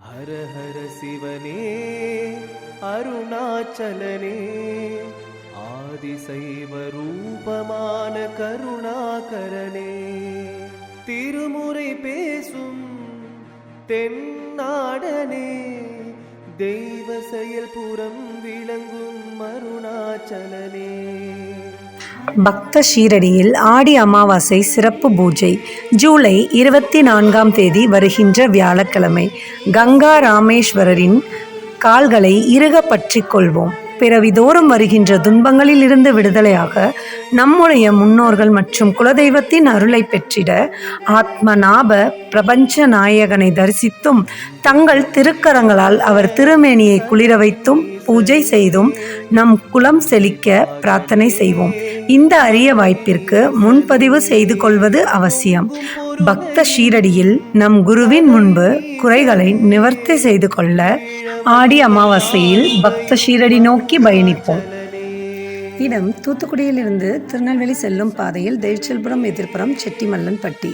ஹர ஹர சிவனே அருணாச்சலனே ஆதிசைவ ரூபமான கருணாகரனே திருமுறை பேசும் தென்னாடனே தெய்வ செயல் புறம் விளங்கும் அருணாச்சலனே பக்த ஷீரடியில் ஆடி அமாவாசை சிறப்பு பூஜை. ஜூலை இருபத்தி நான்காம் தேதி வருகின்ற வியாழக்கிழமை கங்கா ராமேஸ்வரரின் கால்களை இறுக பற்றி கொள்வோம். பிறவிதோறும் வருகின்ற துன்பங்களில் இருந்து விடுதலையாக நம்முடைய முன்னோர்கள் மற்றும் குலதெய்வத்தின் அருளை பெற்றிட ஆத்மநாப பிரபஞ்ச நாயகனை தரிசித்தும் தங்கள் திருக்கரங்களால் அவர் திருமேனியை குளிர வைத்தும் பூஜை செய்தும் நம் குலம் செழிக்க பிரார்த்தனை செய்வோம். இந்த அரிய வாய்ப்பிற்கு முன்பதிவு செய்து கொள்வது அவசியம். பக்த ஷீரடியில் நம் குருவின் முன்பு குறைகளை நிவர்த்தி செய்து கொள்ள ஆடி அமாவாசையில் பக்த ஷீரடி நோக்கி பயணிப்போம். இடம் தூத்துக்குடியிலிருந்து திருநெல்வேலி செல்லும் பாதையில் தேய்ச்சல்புரம் எதிர்ப்புறம் செட்டிமல்லன்பட்டி.